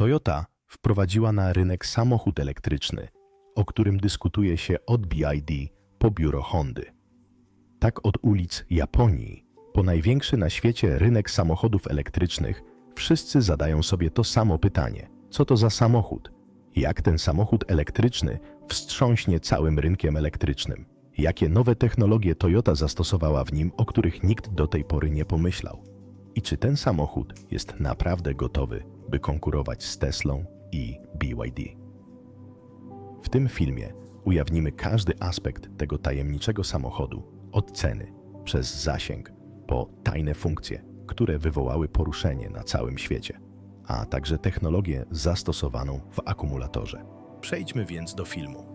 Toyota wprowadziła na rynek samochód elektryczny, o którym dyskutuje się od BID po biuro Hondy. Tak od ulic Japonii po największy na świecie rynek samochodów elektrycznych wszyscy zadają sobie to samo pytanie: co to za samochód? Jak ten samochód elektryczny wstrząśnie całym rynkiem elektrycznym? Jakie nowe technologie Toyota zastosowała w nim, o których nikt do tej pory nie pomyślał? I czy ten samochód jest naprawdę gotowy, by konkurować z Teslą i BYD? W tym filmie ujawnimy każdy aspekt tego tajemniczego samochodu, od ceny, przez zasięg, po tajne funkcje, które wywołały poruszenie na całym świecie, a także technologię zastosowaną w akumulatorze. Przejdźmy więc do filmu.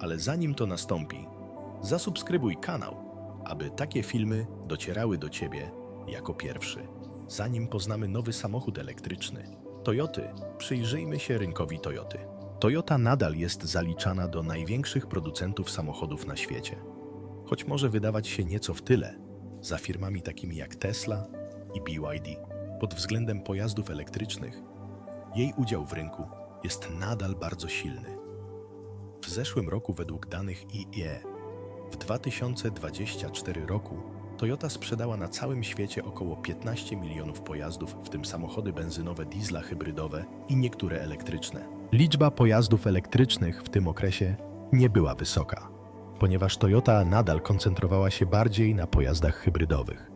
Ale zanim to nastąpi, zasubskrybuj kanał, aby takie filmy docierały do Ciebie jako pierwszy. Zanim poznamy nowy samochód elektryczny, Toyoty, przyjrzyjmy się rynkowi Toyoty. Toyota nadal jest zaliczana do największych producentów samochodów na świecie. Choć może wydawać się nieco w tyle, za firmami takimi jak Tesla i BYD, pod względem pojazdów elektrycznych, jej udział w rynku jest nadal bardzo silny. W zeszłym roku według danych IE w 2024 roku Toyota sprzedała na całym świecie około 15 milionów pojazdów, w tym samochody benzynowe, diesla hybrydowe i niektóre elektryczne. Liczba pojazdów elektrycznych w tym okresie nie była wysoka, ponieważ Toyota nadal koncentrowała się bardziej na pojazdach hybrydowych.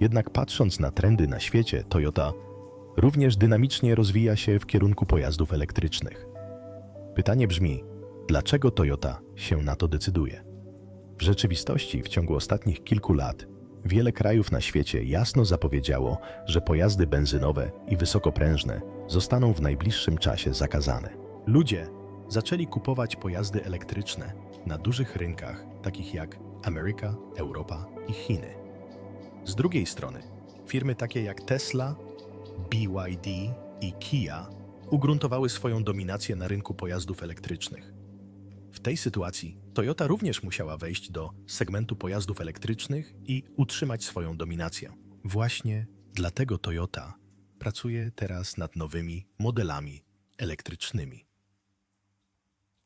Jednak patrząc na trendy na świecie, Toyota również dynamicznie rozwija się w kierunku pojazdów elektrycznych. Pytanie brzmi, dlaczego Toyota się na to decyduje? W rzeczywistości w ciągu ostatnich kilku lat wiele krajów na świecie jasno zapowiedziało, że pojazdy benzynowe i wysokoprężne zostaną w najbliższym czasie zakazane. Ludzie zaczęli kupować pojazdy elektryczne na dużych rynkach, takich jak Ameryka, Europa i Chiny. Z drugiej strony, firmy takie jak Tesla, BYD i Kia ugruntowały swoją dominację na rynku pojazdów elektrycznych. W tej sytuacji Toyota również musiała wejść do segmentu pojazdów elektrycznych i utrzymać swoją dominację. Właśnie dlatego Toyota pracuje teraz nad nowymi modelami elektrycznymi.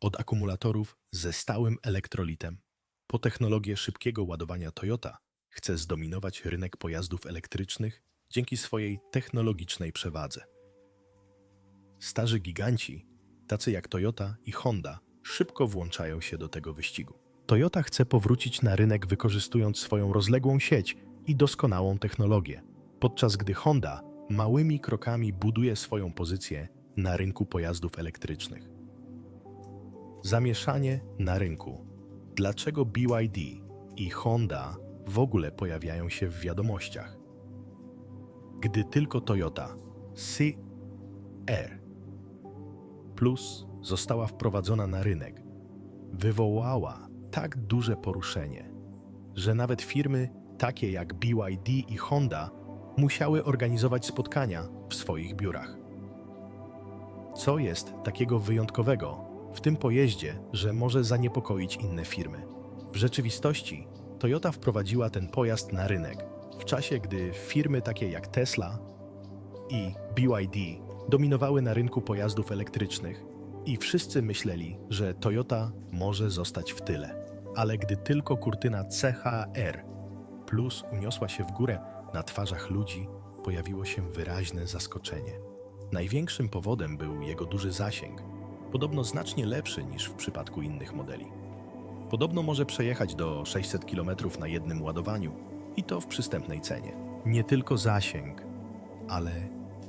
Od akumulatorów ze stałym elektrolitem po technologię szybkiego ładowania Toyota chce zdominować rynek pojazdów elektrycznych dzięki swojej technologicznej przewadze. Starzy giganci, tacy jak Toyota i Honda, szybko włączają się do tego wyścigu. Toyota chce powrócić na rynek wykorzystując swoją rozległą sieć i doskonałą technologię, podczas gdy Honda małymi krokami buduje swoją pozycję na rynku pojazdów elektrycznych. Zamieszanie na rynku. Dlaczego BYD i Honda w ogóle pojawiają się w wiadomościach? Gdy tylko Toyota CR Plus została wprowadzona na rynek, wywołała tak duże poruszenie, że nawet firmy takie jak BYD i Honda musiały organizować spotkania w swoich biurach. Co jest takiego wyjątkowego w tym pojeździe, że może zaniepokoić inne firmy? W rzeczywistości Toyota wprowadziła ten pojazd na rynek w czasie, gdy firmy takie jak Tesla i BYD dominowały na rynku pojazdów elektrycznych i wszyscy myśleli, że Toyota może zostać w tyle. Ale gdy tylko kurtyna CHR plus uniosła się w górę, na twarzach ludzi pojawiło się wyraźne zaskoczenie. Największym powodem był jego duży zasięg, podobno znacznie lepszy niż w przypadku innych modeli. Podobno może przejechać do 600 km na jednym ładowaniu i to w przystępnej cenie. Nie tylko zasięg, ale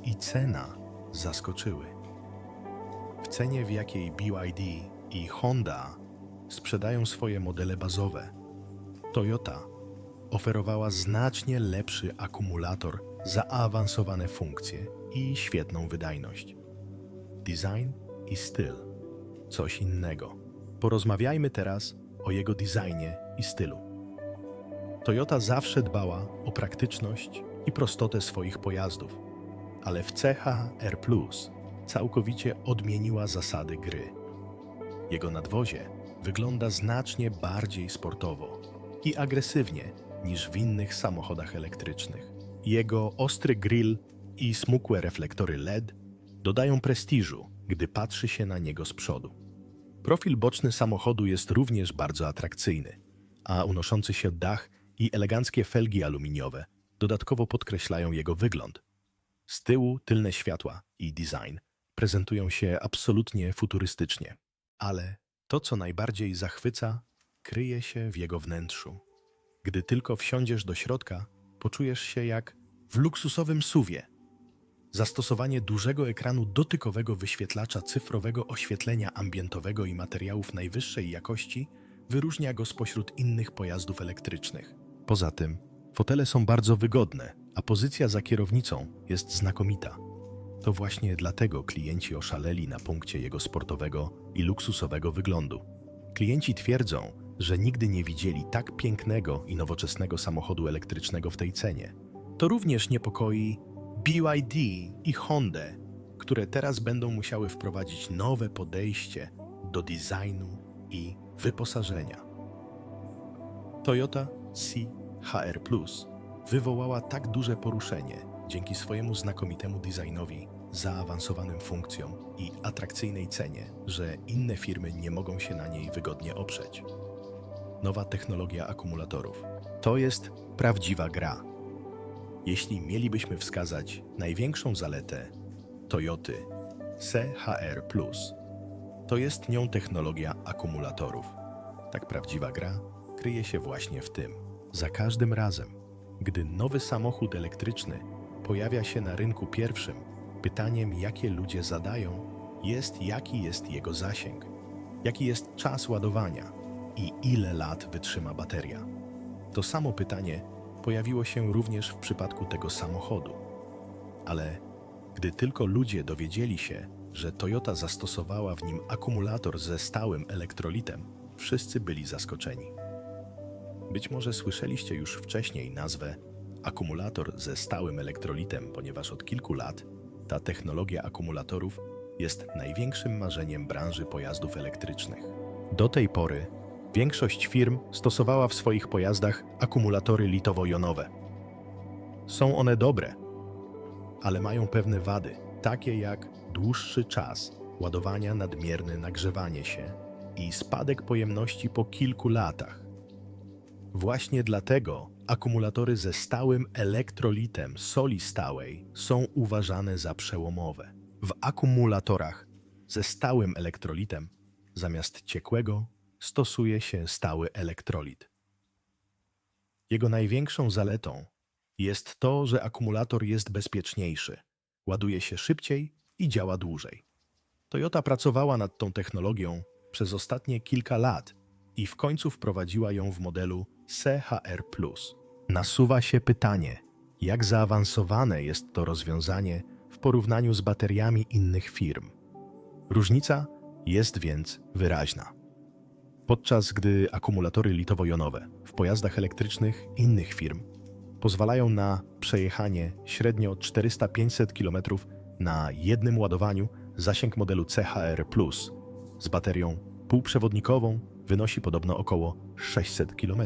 i cena zaskoczyły. W cenie, w jakiej BYD i Honda sprzedają swoje modele bazowe, Toyota oferowała znacznie lepszy akumulator, zaawansowane funkcje i świetną wydajność. Design i styl coś innego. Porozmawiajmy teraz o jego designie i stylu. Toyota zawsze dbała o praktyczność i prostotę swoich pojazdów, ale w CHR Plus całkowicie odmieniła zasady gry. Jego nadwozie wygląda znacznie bardziej sportowo i agresywnie niż w innych samochodach elektrycznych. Jego ostry grill i smukłe reflektory LED dodają prestiżu, gdy patrzy się na niego z przodu. Profil boczny samochodu jest również bardzo atrakcyjny, a unoszący się dach i eleganckie felgi aluminiowe dodatkowo podkreślają jego wygląd. Z tyłu tylne światła i design prezentują się absolutnie futurystycznie, ale to, co najbardziej zachwyca, kryje się w jego wnętrzu. Gdy tylko wsiądziesz do środka, poczujesz się jak w luksusowym suwie. Zastosowanie dużego ekranu dotykowego wyświetlacza cyfrowego oświetlenia ambientowego i materiałów najwyższej jakości wyróżnia go spośród innych pojazdów elektrycznych. Poza tym, fotele są bardzo wygodne, a pozycja za kierownicą jest znakomita. To właśnie dlatego klienci oszaleli na punkcie jego sportowego i luksusowego wyglądu. Klienci twierdzą, że nigdy nie widzieli tak pięknego i nowoczesnego samochodu elektrycznego w tej cenie. To również niepokoi BYD i Honda, które teraz będą musiały wprowadzić nowe podejście do designu i wyposażenia. Toyota CHR Plus wywołała tak duże poruszenie dzięki swojemu znakomitemu designowi, zaawansowanym funkcjom i atrakcyjnej cenie, że inne firmy nie mogą się na niej wygodnie oprzeć. Nowa technologia akumulatorów. To jest prawdziwa gra. Jeśli mielibyśmy wskazać największą zaletę Toyoty CHR to jest nią technologia akumulatorów. Tak prawdziwa gra kryje się właśnie w tym. Za każdym razem, gdy nowy samochód elektryczny pojawia się na rynku pierwszym, pytaniem, jakie ludzie zadają, jest, jaki jest jego zasięg, jaki jest czas ładowania i ile lat wytrzyma bateria. To samo pytanie pojawiło się również w przypadku tego samochodu. Ale gdy tylko ludzie dowiedzieli się, że Toyota zastosowała w nim akumulator ze stałym elektrolitem, wszyscy byli zaskoczeni. Być może słyszeliście już wcześniej nazwę akumulator ze stałym elektrolitem, ponieważ od kilku lat ta technologia akumulatorów jest największym marzeniem branży pojazdów elektrycznych. Do tej pory większość firm stosowała w swoich pojazdach akumulatory litowo-jonowe. Są one dobre, ale mają pewne wady, takie jak dłuższy czas ładowania, nadmierne nagrzewanie się i spadek pojemności po kilku latach. Właśnie dlatego akumulatory ze stałym elektrolitem soli stałej są uważane za przełomowe. W akumulatorach ze stałym elektrolitem zamiast ciekłego stosuje się stały elektrolit. Jego największą zaletą jest to, że akumulator jest bezpieczniejszy, ładuje się szybciej i działa dłużej. Toyota pracowała nad tą technologią przez ostatnie kilka lat i w końcu wprowadziła ją w modelu CHR. Nasuwa się pytanie, jak zaawansowane jest to rozwiązanie w porównaniu z bateriami innych firm. Różnica jest więc wyraźna. Podczas gdy akumulatory litowo-jonowe w pojazdach elektrycznych innych firm pozwalają na przejechanie średnio 400-500 km na jednym ładowaniu, zasięg modelu CHR Plus z baterią półprzewodnikową wynosi podobno około 600 km.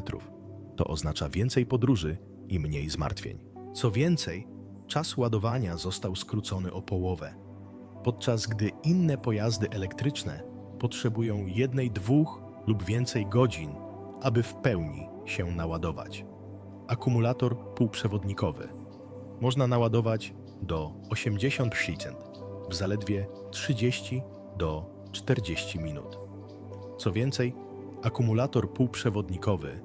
To oznacza więcej podróży i mniej zmartwień. Co więcej, czas ładowania został skrócony o połowę, podczas gdy inne pojazdy elektryczne potrzebują jednej, dwóch lub więcej godzin, aby w pełni się naładować. Akumulator półprzewodnikowy można naładować do 80% w zaledwie 30 do 40 minut. Co więcej, akumulator półprzewodnikowy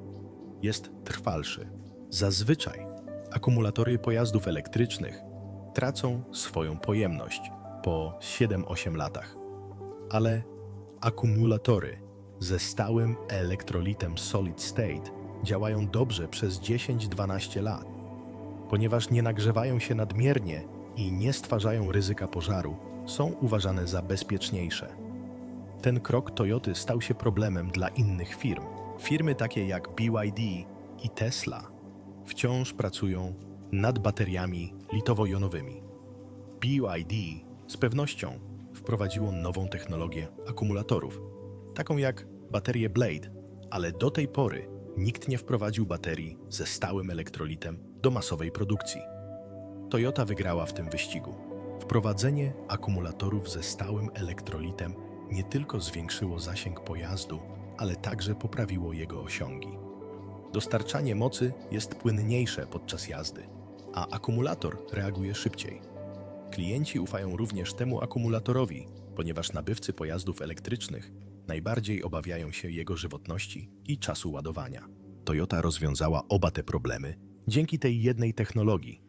jest trwalszy. Zazwyczaj akumulatory pojazdów elektrycznych tracą swoją pojemność po 7-8 latach, ale akumulatory ze stałym elektrolitem solid state działają dobrze przez 10-12 lat, ponieważ nie nagrzewają się nadmiernie i nie stwarzają ryzyka pożaru, są uważane za bezpieczniejsze. Ten krok Toyoty stał się problemem dla innych firm. Firmy takie jak BYD i Tesla wciąż pracują nad bateriami litowo-jonowymi. BYD z pewnością wprowadziło nową technologię akumulatorów, taką jak baterie Blade, ale do tej pory nikt nie wprowadził baterii ze stałym elektrolitem do masowej produkcji. Toyota wygrała w tym wyścigu. Wprowadzenie akumulatorów ze stałym elektrolitem nie tylko zwiększyło zasięg pojazdu, ale także poprawiło jego osiągi. Dostarczanie mocy jest płynniejsze podczas jazdy, a akumulator reaguje szybciej. Klienci ufają również temu akumulatorowi, ponieważ nabywcy pojazdów elektrycznych najbardziej obawiają się jego żywotności i czasu ładowania. Toyota rozwiązała oba te problemy dzięki tej jednej technologii.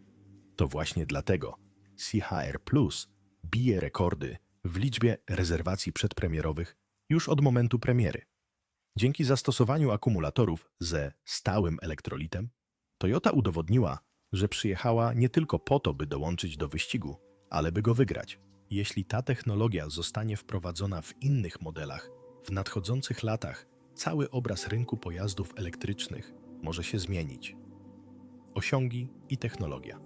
To właśnie dlatego CHR Plus bije rekordy w liczbie rezerwacji przedpremierowych już od momentu premiery. Dzięki zastosowaniu akumulatorów ze stałym elektrolitem, Toyota udowodniła, że przyjechała nie tylko po to, by dołączyć do wyścigu, ale by go wygrać. Jeśli ta technologia zostanie wprowadzona w innych modelach, w nadchodzących latach cały obraz rynku pojazdów elektrycznych może się zmienić. Osiągi i technologia.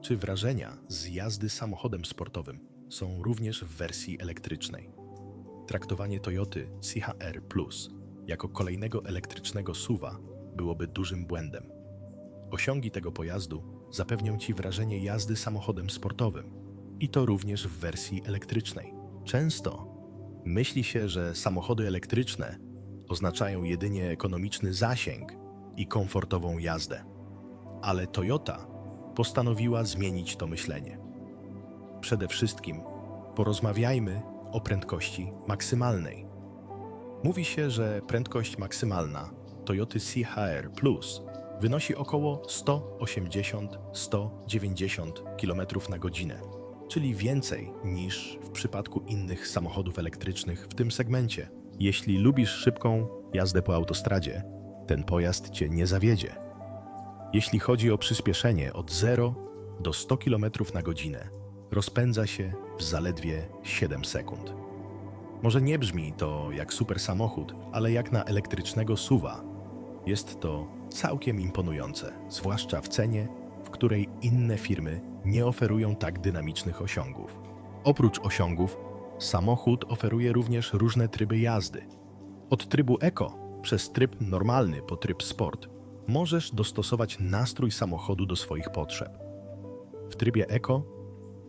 Czy wrażenia z jazdy samochodem sportowym są również w wersji elektrycznej? Traktowanie Toyoty CHR Plus jako kolejnego elektrycznego SUVa byłoby dużym błędem. Osiągi tego pojazdu zapewnią Ci wrażenie jazdy samochodem sportowym i to również w wersji elektrycznej. Często myśli się, że samochody elektryczne oznaczają jedynie ekonomiczny zasięg i komfortową jazdę. Ale Toyota postanowiła zmienić to myślenie. Przede wszystkim porozmawiajmy o prędkości maksymalnej. Mówi się, że prędkość maksymalna Toyoty CHR Plus wynosi około 180-190 km na godzinę, czyli więcej niż w przypadku innych samochodów elektrycznych w tym segmencie. Jeśli lubisz szybką jazdę po autostradzie, ten pojazd cię nie zawiedzie. Jeśli chodzi o przyspieszenie od 0 do 100 km na godzinę, rozpędza się w zaledwie 7 sekund. Może nie brzmi to jak super samochód, ale jak na elektrycznego suwa jest to całkiem imponujące, zwłaszcza w cenie, w której inne firmy nie oferują tak dynamicznych osiągów. Oprócz osiągów, samochód oferuje również różne tryby jazdy. Od trybu Eco przez tryb normalny po tryb Sport możesz dostosować nastrój samochodu do swoich potrzeb. W trybie Eco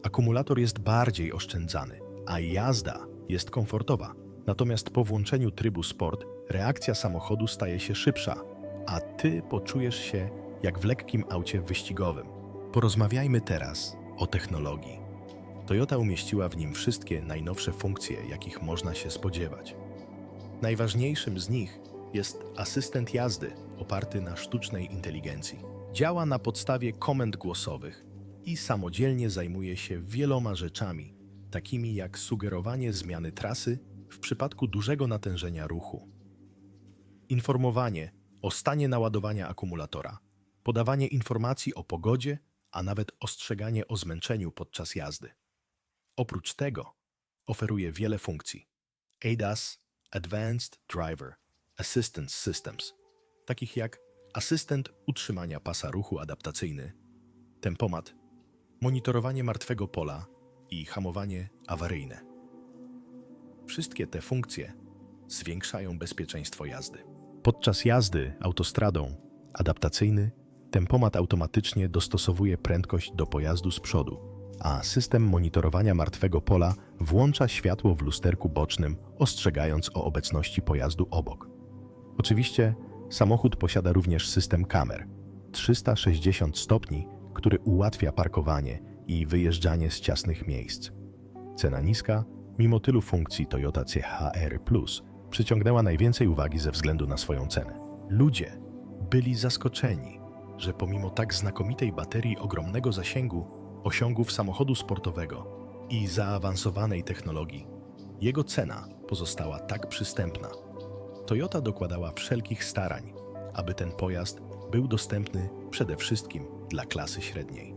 akumulator jest bardziej oszczędzany, a jazda jest komfortowa. Natomiast po włączeniu trybu Sport reakcja samochodu staje się szybsza, a ty poczujesz się jak w lekkim aucie wyścigowym. Porozmawiajmy teraz o technologii. Toyota umieściła w nim wszystkie najnowsze funkcje, jakich można się spodziewać. Najważniejszym z nich jest asystent jazdy oparty na sztucznej inteligencji. Działa na podstawie komend głosowych i samodzielnie zajmuje się wieloma rzeczami, takimi jak sugerowanie zmiany trasy w przypadku dużego natężenia ruchu, informowanie o stanie naładowania akumulatora, podawanie informacji o pogodzie, a nawet ostrzeganie o zmęczeniu podczas jazdy. Oprócz tego oferuje wiele funkcji ADAS Advanced Driver Assistance Systems, takich jak asystent utrzymania pasa ruchu adaptacyjny, tempomat, monitorowanie martwego pola i hamowanie awaryjne. Wszystkie te funkcje zwiększają bezpieczeństwo jazdy. Podczas jazdy autostradą adaptacyjny tempomat automatycznie dostosowuje prędkość do pojazdu z przodu, a system monitorowania martwego pola włącza światło w lusterku bocznym, ostrzegając o obecności pojazdu obok. Oczywiście samochód posiada również system kamer 360 stopni, który ułatwia parkowanie i wyjeżdżanie z ciasnych miejsc. Cena niska, mimo tylu funkcji Toyota CHR Plus przyciągnęła najwięcej uwagi ze względu na swoją cenę. Ludzie byli zaskoczeni, że pomimo tak znakomitej baterii ogromnego zasięgu, osiągów samochodu sportowego i zaawansowanej technologii, jego cena pozostała tak przystępna. Toyota dokładała wszelkich starań, aby ten pojazd był dostępny przede wszystkim dla klasy średniej.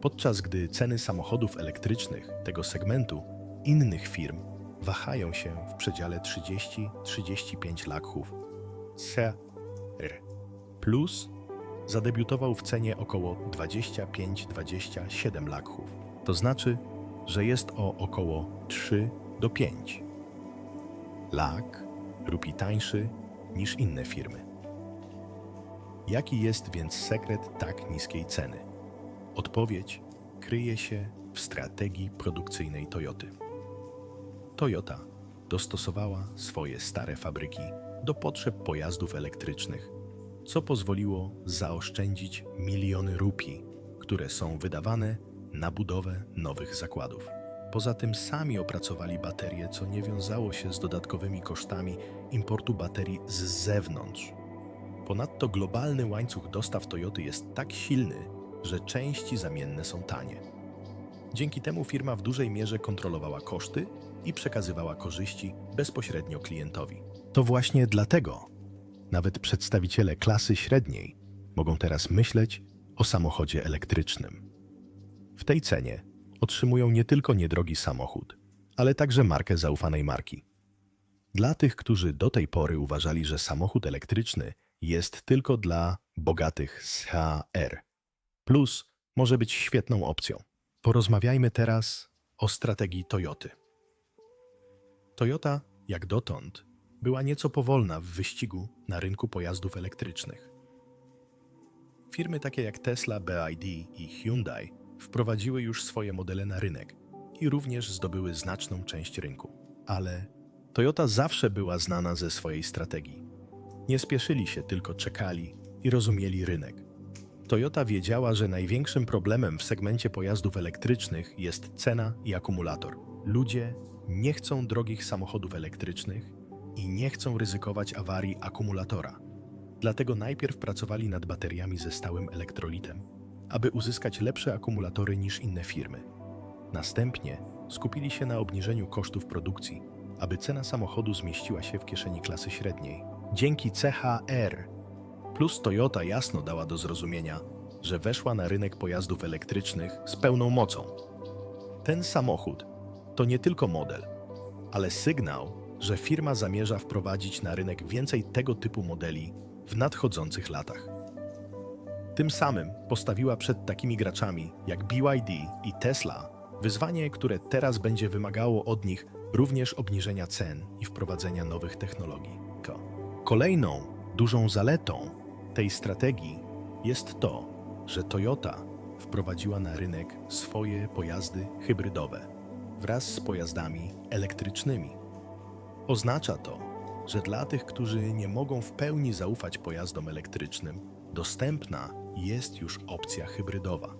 Podczas gdy ceny samochodów elektrycznych tego segmentu innych firm wahają się w przedziale 30-35 lakhów, CR Plus zadebiutował w cenie około 25-27 lakhów. To znaczy, że jest o około 3 do 5 lak rupii tańszy niż inne firmy. Jaki jest więc sekret tak niskiej ceny? Odpowiedź kryje się w strategii produkcyjnej Toyoty. Toyota dostosowała swoje stare fabryki do potrzeb pojazdów elektrycznych, co pozwoliło zaoszczędzić miliony rupii, które są wydawane na budowę nowych zakładów. Poza tym sami opracowali baterie, co nie wiązało się z dodatkowymi kosztami importu baterii z zewnątrz. Ponadto globalny łańcuch dostaw Toyoty jest tak silny, że części zamienne są tanie. Dzięki temu firma w dużej mierze kontrolowała koszty i przekazywała korzyści bezpośrednio klientowi. To właśnie dlatego nawet przedstawiciele klasy średniej mogą teraz myśleć o samochodzie elektrycznym. W tej cenie otrzymują nie tylko niedrogi samochód, ale także markę zaufanej marki. Dla tych, którzy do tej pory uważali, że samochód elektryczny jest tylko dla bogatych z HR, plus może być świetną opcją. Porozmawiajmy teraz o strategii Toyoty. Toyota, jak dotąd, była nieco powolna w wyścigu na rynku pojazdów elektrycznych. Firmy takie jak Tesla, BYD i Hyundai wprowadziły już swoje modele na rynek i również zdobyły znaczną część rynku. Ale Toyota zawsze była znana ze swojej strategii. Nie spieszyli się, tylko czekali i rozumieli rynek. Toyota wiedziała, że największym problemem w segmencie pojazdów elektrycznych jest cena i akumulator. Ludzie nie chcą drogich samochodów elektrycznych i nie chcą ryzykować awarii akumulatora. Dlatego najpierw pracowali nad bateriami ze stałym elektrolitem, aby uzyskać lepsze akumulatory niż inne firmy. Następnie skupili się na obniżeniu kosztów produkcji, aby cena samochodu zmieściła się w kieszeni klasy średniej. Dzięki CHR plus Toyota jasno dała do zrozumienia, że weszła na rynek pojazdów elektrycznych z pełną mocą. Ten samochód to nie tylko model, ale sygnał, że firma zamierza wprowadzić na rynek więcej tego typu modeli w nadchodzących latach. Tym samym postawiła przed takimi graczami jak BYD i Tesla wyzwanie, które teraz będzie wymagało od nich również obniżenia cen i wprowadzenia nowych technologii. Ko- Kolejną dużą zaletą tej strategii jest to, że Toyota wprowadziła na rynek swoje pojazdy hybrydowe wraz z pojazdami elektrycznymi. Oznacza to, że dla tych, którzy nie mogą w pełni zaufać pojazdom elektrycznym, dostępna jest już opcja hybrydowa.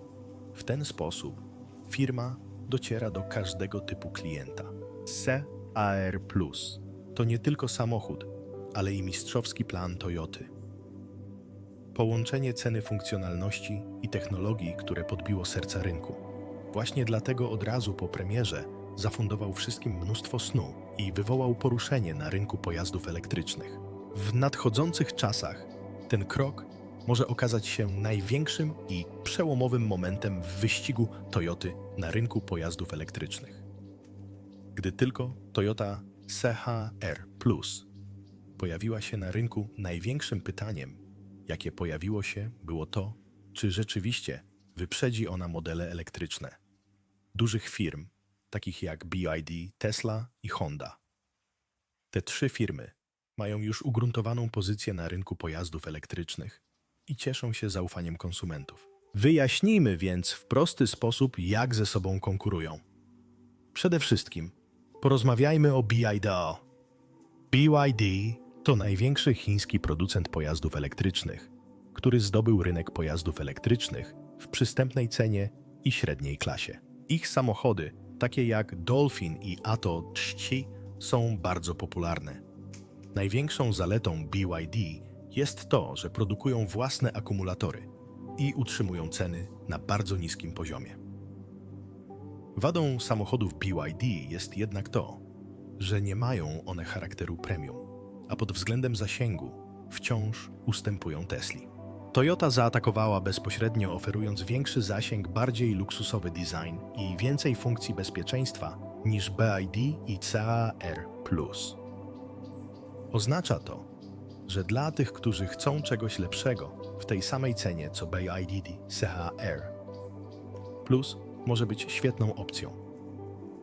W ten sposób firma dociera do każdego typu klienta. CAR Plus to nie tylko samochód, ale i mistrzowski plan Toyoty. Połączenie ceny funkcjonalności i technologii, które podbiło serca rynku. Właśnie dlatego od razu po premierze zafundował wszystkim mnóstwo snu i wywołał poruszenie na rynku pojazdów elektrycznych. W nadchodzących czasach ten krok może okazać się największym i przełomowym momentem w wyścigu Toyoty na rynku pojazdów elektrycznych. Gdy tylko Toyota CHR Plus pojawiła się na rynku, największym pytaniem, jakie pojawiło się, było to, czy rzeczywiście wyprzedzi ona modele elektryczne dużych firm, takich jak BYD, Tesla i Honda. Te trzy firmy mają już ugruntowaną pozycję na rynku pojazdów elektrycznych i cieszą się zaufaniem konsumentów. Wyjaśnijmy więc w prosty sposób, jak ze sobą konkurują. Przede wszystkim porozmawiajmy o BYD. BYD to największy chiński producent pojazdów elektrycznych, który zdobył rynek pojazdów elektrycznych w przystępnej cenie i średniej klasie. Ich samochody, takie jak Dolphin i Atto Czci, są bardzo popularne. Największą zaletą BYD jest to, że produkują własne akumulatory i utrzymują ceny na bardzo niskim poziomie. Wadą samochodów BYD jest jednak to, że nie mają one charakteru premium, a pod względem zasięgu wciąż ustępują Tesli. Toyota zaatakowała bezpośrednio, oferując większy zasięg, bardziej luksusowy design i więcej funkcji bezpieczeństwa niż BID i CAR. Oznacza to, że dla tych, którzy chcą czegoś lepszego w tej samej cenie co BID CHR, Plus może być świetną opcją.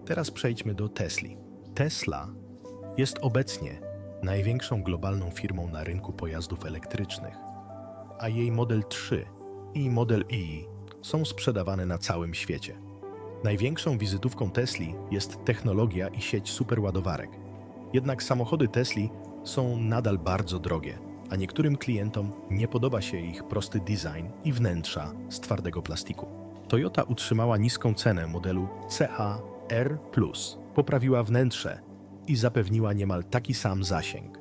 Teraz przejdźmy do Tesli. Tesla jest obecnie największą globalną firmą na rynku pojazdów elektrycznych, a jej Model 3 i Model E są sprzedawane na całym świecie. Największą wizytówką Tesli jest technologia i sieć superładowarek. Jednak samochody Tesli są nadal bardzo drogie, a niektórym klientom nie podoba się ich prosty design i wnętrza z twardego plastiku. Toyota utrzymała niską cenę modelu CHR+, poprawiła wnętrze i zapewniła niemal taki sam zasięg.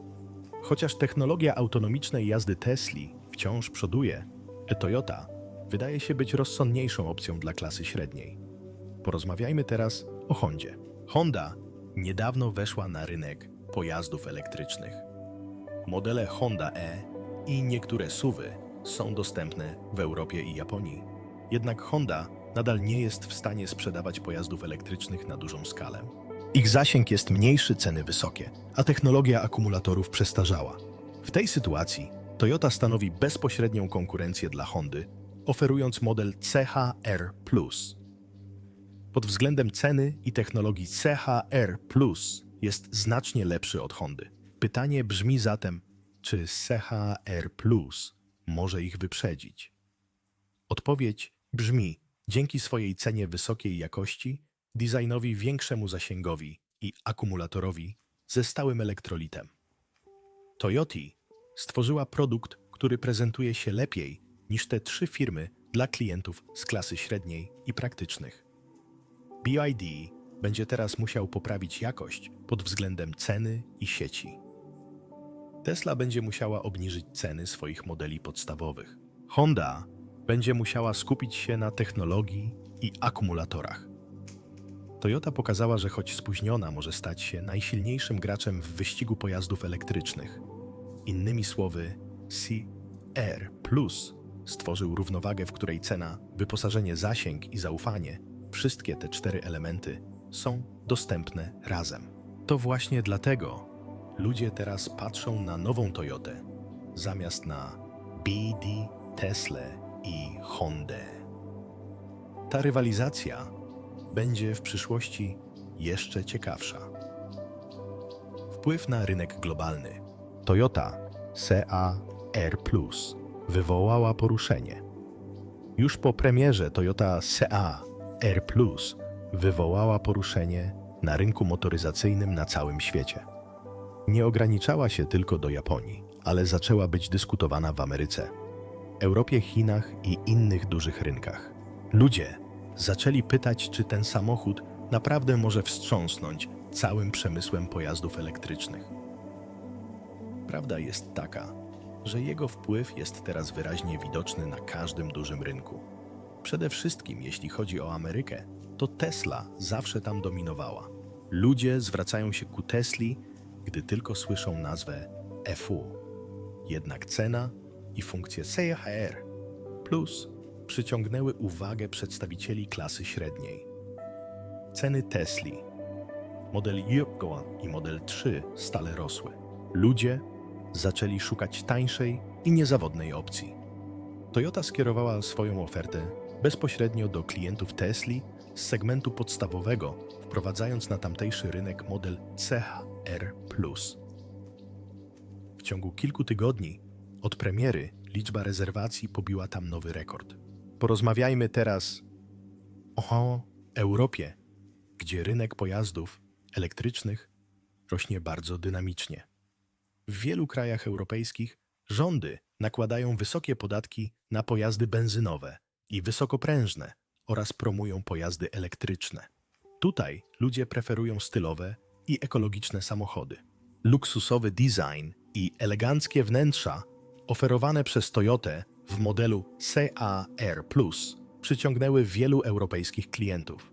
Chociaż technologia autonomicznej jazdy Tesli wciąż przoduje, Toyota wydaje się być rozsądniejszą opcją dla klasy średniej. Porozmawiajmy teraz o Hondzie. Honda niedawno weszła na rynek pojazdów elektrycznych. Modele Honda E i niektóre SUVy są dostępne w Europie i Japonii. Jednak Honda nadal nie jest w stanie sprzedawać pojazdów elektrycznych na dużą skalę. Ich zasięg jest mniejszy, ceny wysokie, a technologia akumulatorów przestarzała. W tej sytuacji Toyota stanowi bezpośrednią konkurencję dla Hondy, oferując model CHR+. Pod względem ceny i technologii CHR jest znacznie lepszy od Hondy. Pytanie brzmi zatem, czy CHR może ich wyprzedzić? Odpowiedź brzmi: dzięki swojej cenie wysokiej jakości, designowi większemu zasięgowi i akumulatorowi ze stałym elektrolitem. Toyota stworzyła produkt, który prezentuje się lepiej niż te trzy firmy dla klientów z klasy średniej i praktycznych. BID będzie teraz musiał poprawić jakość pod względem ceny i sieci. Tesla będzie musiała obniżyć ceny swoich modeli podstawowych. Honda będzie musiała skupić się na technologii i akumulatorach. Toyota pokazała, że choć spóźniona, może stać się najsilniejszym graczem w wyścigu pojazdów elektrycznych. Innymi słowy, CR Plus stworzył równowagę, w której cena, wyposażenie, zasięg i zaufanie wszystkie te cztery elementy są dostępne razem. To właśnie dlatego ludzie teraz patrzą na nową Toyotę zamiast na BD, Tesla i Hondę. Ta rywalizacja będzie w przyszłości jeszcze ciekawsza. Wpływ na rynek globalny. Toyota CA-R Plus wywołała poruszenie. Już po premierze Toyota CA-R Plus wywołała poruszenie na rynku motoryzacyjnym na całym świecie. Nie ograniczała się tylko do Japonii, ale zaczęła być dyskutowana w Ameryce, Europie, Chinach i innych dużych rynkach. Ludzie zaczęli pytać, czy ten samochód naprawdę może wstrząsnąć całym przemysłem pojazdów elektrycznych. Prawda jest taka, że jego wpływ jest teraz wyraźnie widoczny na każdym dużym rynku. Przede wszystkim, jeśli chodzi o Amerykę, to Tesla zawsze tam dominowała. Ludzie zwracają się ku Tesli, gdy tylko słyszą nazwę FU. Jednak cena i funkcje CHR Plus przyciągnęły uwagę przedstawicieli klasy średniej. Ceny Tesli, model Yukon i model 3 stale rosły. Ludzie zaczęli szukać tańszej i niezawodnej opcji. Toyota skierowała swoją ofertę bezpośrednio do klientów Tesli z segmentu podstawowego, wprowadzając na tamtejszy rynek model CHR+. W ciągu kilku tygodni od premiery liczba rezerwacji pobiła tam nowy rekord. Porozmawiajmy teraz o Europie, gdzie rynek pojazdów elektrycznych rośnie bardzo dynamicznie. W wielu krajach europejskich rządy nakładają wysokie podatki na pojazdy benzynowe i wysokoprężne oraz promują pojazdy elektryczne. Tutaj ludzie preferują stylowe i ekologiczne samochody. Luksusowy design i eleganckie wnętrza oferowane przez Toyotę w modelu CAR Plus przyciągnęły wielu europejskich klientów.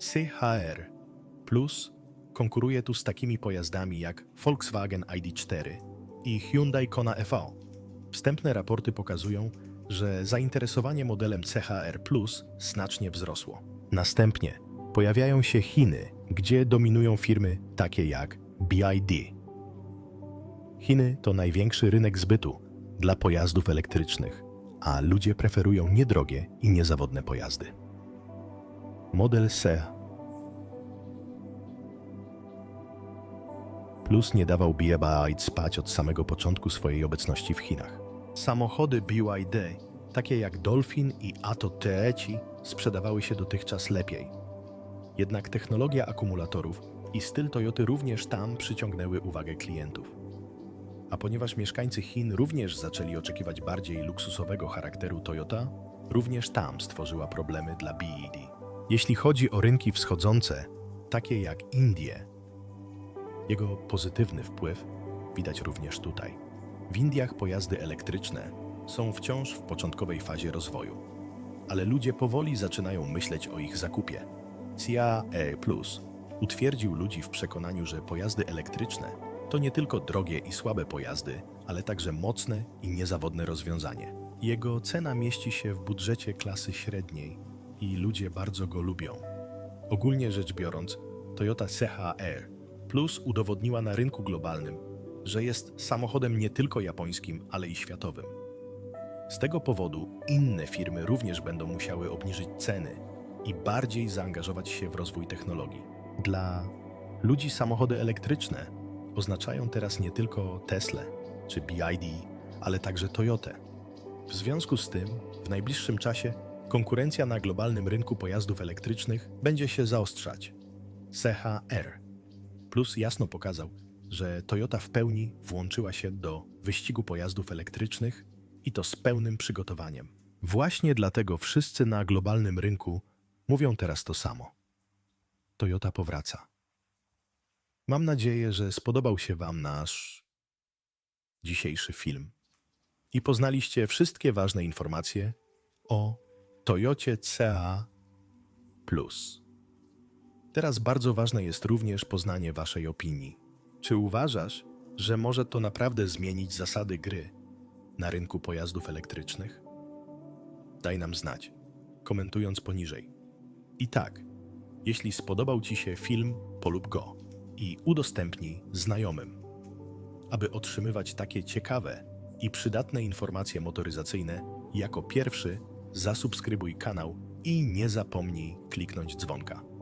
CHR Plus konkuruje tu z takimi pojazdami jak Volkswagen ID4 i Hyundai Kona EV. Wstępne raporty pokazują, że zainteresowanie modelem CHR Plus znacznie wzrosło. Następnie pojawiają się Chiny, gdzie dominują firmy takie jak BID. Chiny to największy rynek zbytu dla pojazdów elektrycznych, a ludzie preferują niedrogie i niezawodne pojazdy. Model C Plus nie dawał BYD spać od samego początku swojej obecności w Chinach. Samochody BYD takie jak Dolphin i Ato Teeci, sprzedawały się dotychczas lepiej. Jednak technologia akumulatorów i styl Toyoty również tam przyciągnęły uwagę klientów. A ponieważ mieszkańcy Chin również zaczęli oczekiwać bardziej luksusowego charakteru Toyota, również tam stworzyła problemy dla BED. Jeśli chodzi o rynki wschodzące, takie jak Indie, jego pozytywny wpływ widać również tutaj. W Indiach pojazdy elektryczne są wciąż w początkowej fazie rozwoju, ale ludzie powoli zaczynają myśleć o ich zakupie. CAE Plus utwierdził ludzi w przekonaniu, że pojazdy elektryczne to nie tylko drogie i słabe pojazdy, ale także mocne i niezawodne rozwiązanie. Jego cena mieści się w budżecie klasy średniej i ludzie bardzo go lubią. Ogólnie rzecz biorąc, Toyota CHR Plus udowodniła na rynku globalnym, że jest samochodem nie tylko japońskim, ale i światowym. Z tego powodu inne firmy również będą musiały obniżyć ceny i bardziej zaangażować się w rozwój technologii. Dla ludzi samochody elektryczne oznaczają teraz nie tylko Tesla czy BID, ale także Toyotę. W związku z tym, w najbliższym czasie konkurencja na globalnym rynku pojazdów elektrycznych będzie się zaostrzać. CHR Plus jasno pokazał, że Toyota w pełni włączyła się do wyścigu pojazdów elektrycznych i to z pełnym przygotowaniem. Właśnie dlatego wszyscy na globalnym rynku mówią teraz to samo. Toyota powraca. Mam nadzieję, że spodobał się Wam nasz dzisiejszy film i poznaliście wszystkie ważne informacje o Toyocie CA. Teraz bardzo ważne jest również poznanie Waszej opinii. Czy uważasz, że może to naprawdę zmienić zasady gry na rynku pojazdów elektrycznych? Daj nam znać, komentując poniżej. I tak, jeśli spodobał Ci się film, polub go i udostępnij znajomym. Aby otrzymywać takie ciekawe i przydatne informacje motoryzacyjne, jako pierwszy zasubskrybuj kanał i nie zapomnij kliknąć dzwonka.